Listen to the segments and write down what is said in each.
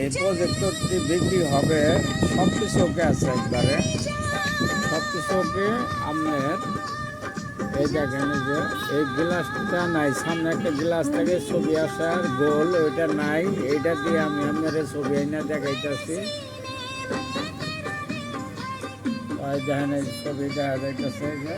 এই প্রজেক্টরটি বিক্রি হবে সব কিছু ওকে আছে একবারে। সব কিছু ওকে আপনার, এই দেখেন যে, এই গ্লাসটা নাই, সামনে একটা গ্লাস থেকে ছবি আসার গোল, ওইটা নাই, এইটা দিয়ে আমি আপনার ছবি এনে দেখাইতেছি। দেখেন এই ছবি দেখা যাইতেছে যে।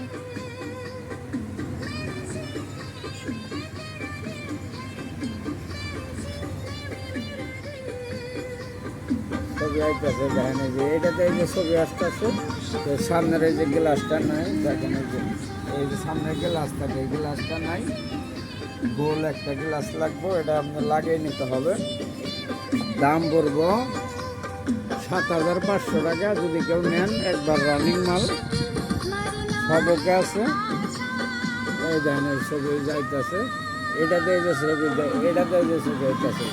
ছবি আইতেছে দেখেন এই যে এইটাতে এই যে ছবি আসতেছে, তো সামনের এই যে গ্লাসটা নাই, দেখেন এই যে এই যে সামনের গ্লাস থাকে এই গ্লাসটা নাই, গোল একটা গ্লাস লাগবে, এটা আপনার লাগিয়ে নিতে হবে। দাম পড়ব সাত হাজার পাঁচশো টাকা, যদি কেউ নেন, একবার রানিং মাল। সবকে আছে। এই দেখেন এই ছবি যাইতেছে। এটাতে এই যে ছবি, এটাতে এই যে ছবি যাইতেছে।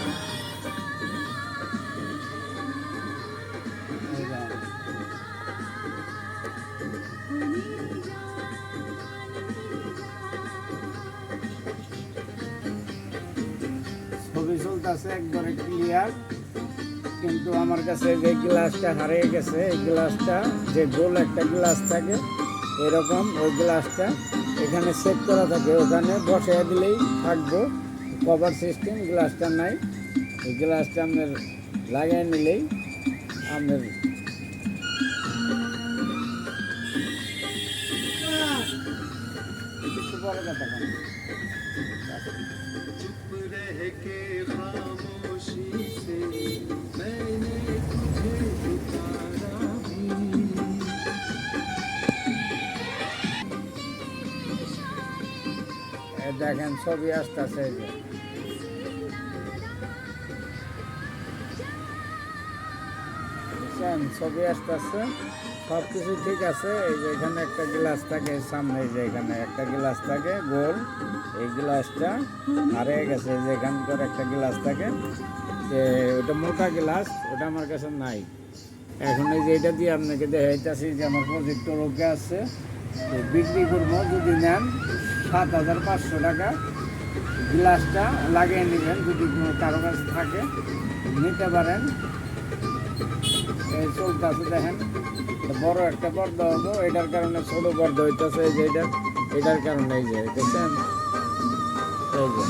চলতেছে একবারে ক্লিয়ার কিন্তু আমার কাছে যে গ্লাসটা হারিয়ে গেছে এই গ্লাসটা যে গোল একটা গ্লাস থাকে এরকম ওই গ্লাসটা এখানে সেট করা থাকে। ওখানে বসে দিলেই থাকব। কভার সিস্টেম গ্লাসটা নাই। এই গ্লাসটা আপনার লাগিয়ে নিলেই আপনার পরে কথা দেখেন ছবি আসতেছে ছবি আসতেছে। সব কিছু ঠিক আছে। এই যে এখানে একটা গ্লাস থাকে সামনে যে এখানে একটা গ্লাস থাকে, গোল। এই গ্লাসটা হারিয়ে গেছে যে এখানকার একটা গ্লাস থাকে। যে ওটা মোটা গ্লাস, ওটা আমার কাছে নাই। এখন এই যে এটা দিয়ে আপনাকে দেখাইতেছি যে আমার প্রজেক্টর ওকে আছে। বিক্রি করব, যদি নেন সাত হাজার পাঁচশো টাকা। গ্লাসটা লাগিয়ে নেবেন, যদি কারও কাছে থাকে, নিতে পারেন। চলতে আছে দেখেন। বড় একটা পর্দা হব, এটার কারণে ছোট পর্দা হইতেছে, এই যে এটা, এটার কারণে এই যে, দেখছেন? এই যে।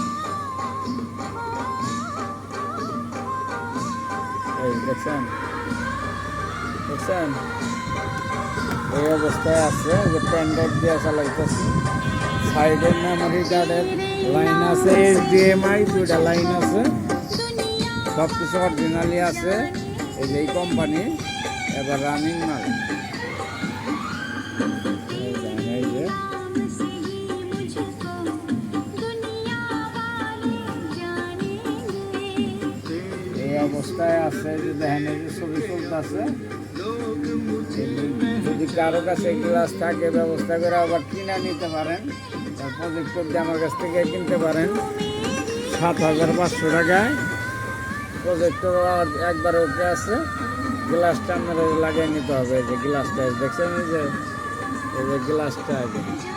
এই, দেখছেন? দেখছেন? এই অবস্থায় আছে যে প্যান্ডেল দিয়ে চালাইতেছি। সাইডের মেমোরি কার্ডের লাইন আছে এইচডিএমআই দুইটা লাইন আছে। সব কিছু অরিজিনালি আছে। এই যে কোম্পানি এবার রানিং মাল। এই অবস্থায় আছে যে দেখেন, এই যে ছবি চলতেছে যদি কারও কাছে গ্লাস থাকে, ব্যবস্থা করে আবার কিনা নিতে পারেন। প্রজেক্টর আমার কাছ থেকে কিনতে পারেন, সাত হাজার পাঁচশো টাকায়। প্রজেক্টর একবার ওকে আছে। গ্লাসটা আপনার লাগিয়ে নিতে হবে। যে গ্লাসটা, দেখছেন যে? যে গ্লাসটা আছে